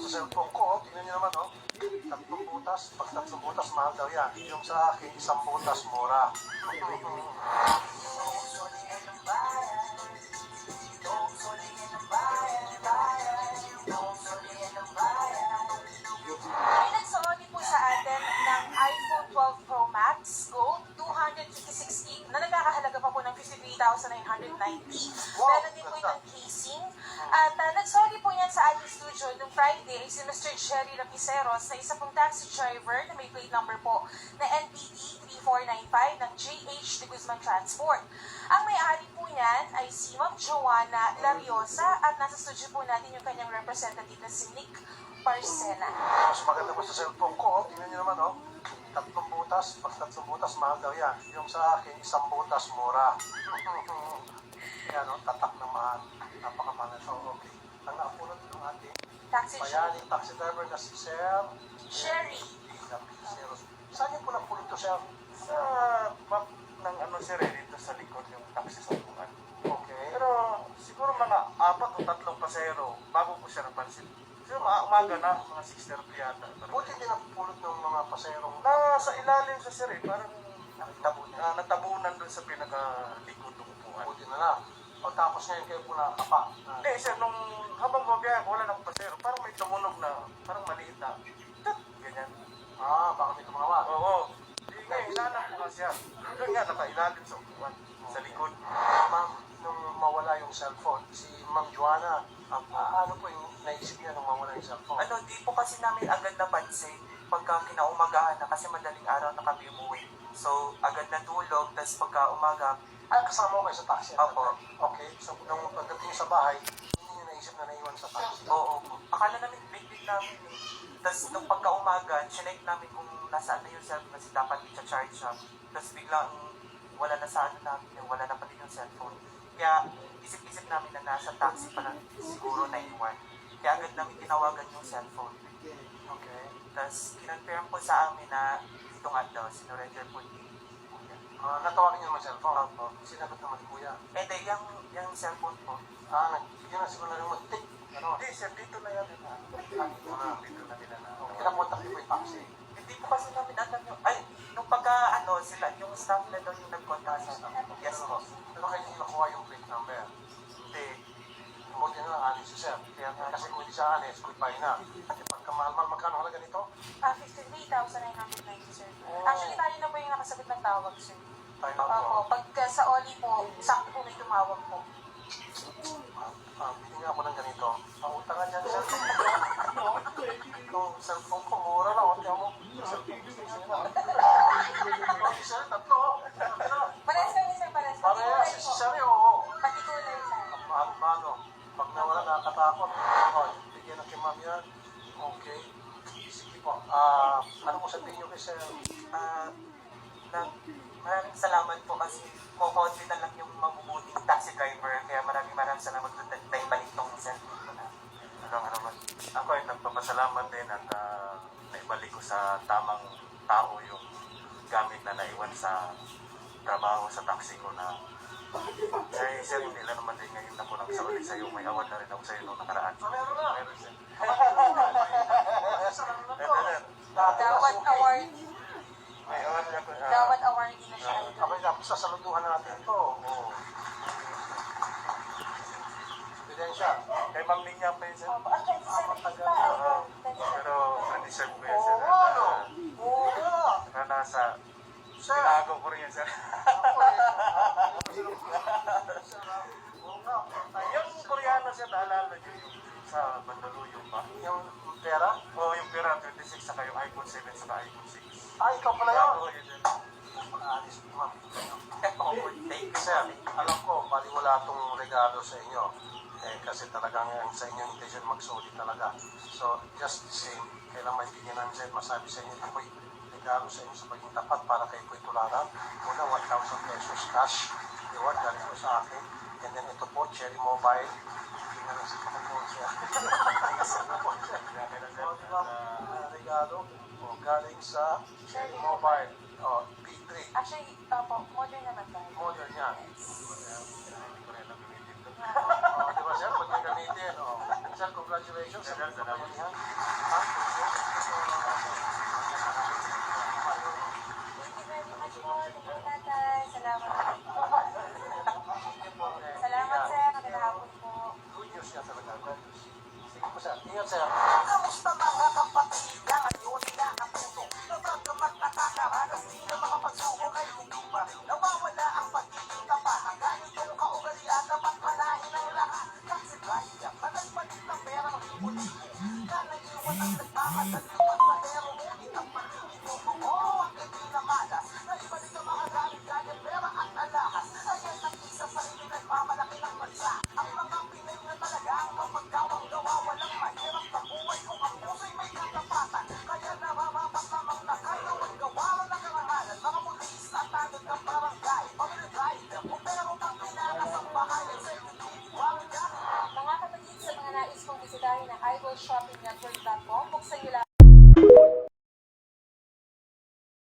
sa cellphone ko, oh. tingnan niyo naman, oh. Tatlong butas, pag tatlong butas, mahal daw yan. Yung sa akin, isang butas, mura. May nagsauli po sa atin ng iPhone 12 Pro Max Gold 256 gig na nagkakahalaga pa po ng 53,990. Meron din po casing. At uh, nagsauli po yan sa ating studio noong Friday si Mr. Jerry Rapiceros na isa pong taxi driver na may plate number po na NPD 3495 ng JH de Guzman Transport. Ang may-ari po niyan ay si Ma'am Joanna Lariosa at nasa studio po natin yung kanyang representative na si Nick Parcena. Mas maganda po sa cellphone ko, oh. tingnan niyo naman, oh. Tatlong butas, pag tatlong butas, mahal daw yan. Yung sa akin, isang butas, mura. Yan, oh, tatak na mahal. Napakamahal. So, okay. Ang napunod ng ating Taxi bayaning taxi driver na si Sir Sherry. Saan niyo po napulot to, Sir? Sa map ng ano sir, eh, dito sa likod yung taxi sa upuan. Okay. Pero siguro mga apat o tatlong pasero bago ko siya napansin. Siguro mga umaga na, mga 6.30 yata. Pero, Buti din napulot ng mga paserong na sa ilalim sa sir eh, parang natabunan, na, natabunan doon sa pinaka-likod ng upuan. buti na lang. O tapos ngayon kayo po nakakapa. Ah, Hindi sir, nung habang bumabiyahe, wala ng pasero. Parang may tumunog na, parang maliit na. Ganyan. ah, baka may tumawa. Oo. Hindi nga, hinanap ko nga siya. Doon nga, nakailalim sa upuan. Sa likod. Ma'am, nung mawala yung cellphone, si Ma'am Joanna, ah, ano po yung naisip niya nung mawala yung cellphone? Ano, di po kasi namin agad napansin pagka kinaumagahan na kasi madaling araw na kami umuwi. So, agad natulog, tapos pagka umaga, Ah, kasama ko kayo sa taxi. Opo. Okay, so nung pagdating sa bahay, hindi niyo naisip na naiwan sa taxi. oo, akala namin namin. Tapos nung pagka umaga, chinek namin kung nasaan na yung cellphone kasi dapat i-charge siya. Tapos biglang wala na sa ano namin, eh, wala na pati yung cellphone. Kaya isip-isip namin na nasa taxi pa lang siguro na iwan. Kaya agad namin tinawagan yung cellphone. Okay. Tapos kinonfirm po sa amin na ito nga daw, sinurrender po ni Kuya. Ah, natawagin niyo naman cellphone. Opo. Sinagot naman ni Kuya. Eh, di, yung, yung cellphone po. Ah, yun ang siguro na rin mag-tick. Ano? Hindi sir, dito na yan. Ah, dito na. Dito na nila na. Kinapunta niyo po yung taxi. Hindi po kasi namin alam yung, ay, nung pagka, ano, sila, yung staff na daw yung nag-contact sa amin. Yes po. Pero kayo hindi nakuha yung plate number. Hindi. Buti na lang, alis si Sir. Kaya kasi kung hindi siya alis, goodbye na. Kasi pagka mahal-mahal, magkano halaga nito? Ah, 53,990, sir. Oh. Actually, tayo na po yung nakasagot ng tawag, sir. Tayo na Opo, pagka sa Oli po, sakto po may tumawag po. Ah, bili nga ako ng ganito. Ang utangan niyan, sir. Itong cellphone ko, mura lang. Hindi mo. Cellphone business nila. Okay, sir, tatlo. Pares kami, sir, pares. Si po. sir, oo. Pati kulay, sir. Mahal-mahalo. Pag nawala, nakakatakot. Oh, bigyan ng kay ma'am yan. Okay. Sige po. Ah, ano mo sabihin niyo kay sir? Na, salamat po kasi kukonti na lang yung mabubuting taxi driver. Kaya maraming maraming salamat po na ibalik tong cellphone ko na. Ano nga naman. Ako ay nagpapasalamat din at ah, naibalik ko sa tamang tao yung gamit na naiwan sa trabaho sa taxi ko na eh, sir, hindi lang naman din ngayon lang sa ulit sa'yo. May award na rin ako sa'yo noong nakaraan. Meron na. Sir. Sir, ano na to? Meron, sir. Dawat award. May award na ako. ah, Dawat award din na siya. Okay, dapat sasaluduhan natin ito. oo. Ebidensya. Kay Ma'am Linya pa yun, sir. Matagal na. ano, Pero na-deserve ko yan, sir. Oo, ano? At, Oo nga. ah, na nasa Sir. tinago ko rin yan, sir. Ako eh. Sir, ah, oo nga. yung Koreano, sir, naalala niyo yung sa Mandaluyong pa? Yung pera? Oo, yung Pira 26 saka yung iPhone 7 saka iPhone 6. Ah, ikaw pala yun. Oo, yun, sir. Alis, ma'am. Thank you, Sir, alam ko, baliwala itong regalo sa inyo. Eh, kasi talagang ang sa inyong intention magsulit talaga. So, just the same, kailan may bigyan namin sa'yo, masabi sa inyo, ako'y regalo sa inyo sa pagiging tapat para kayo po'y tularan. Una, 1,000 pesos cash. Reward galing po sa akin. And then ito po, Cherry Mobile. Hindi na rin sa pagkakuha siya. Ano po, sir? O, di ba, ah, regalo o, galing sa Cherry Mobile. Merci. Oh,